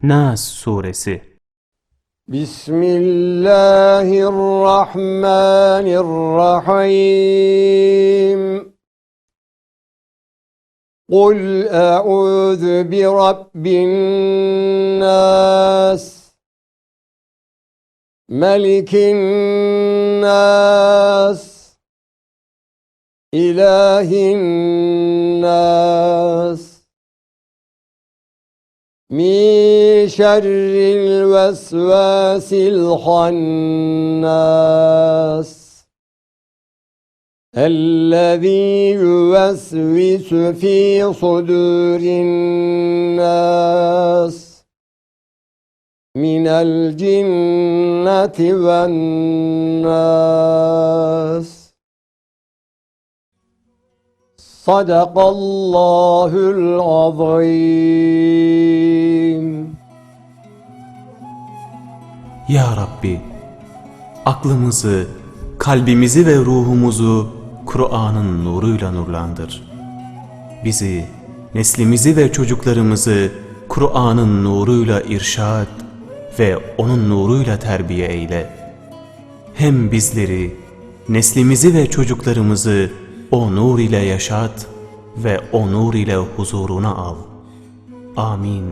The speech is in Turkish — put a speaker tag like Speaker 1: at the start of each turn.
Speaker 1: Nas Suresi.
Speaker 2: Bismillahirrahmanirrahim. Kul e'udhu bi Rabbin nas. Melikin nas. İlahin nas. من شر الوسواس الخناس الذي يوسوس في صدور الناس من الجنة والناس صدق الله العظيم
Speaker 1: Ya Rabbi, aklımızı, kalbimizi ve ruhumuzu Kur'an'ın nuruyla nurlandır. Bizi, neslimizi ve çocuklarımızı Kur'an'ın nuruyla irşad ve onun nuruyla terbiye eyle. Hem bizleri, neslimizi ve çocuklarımızı o nur ile yaşat ve o nur ile huzuruna al. Amin.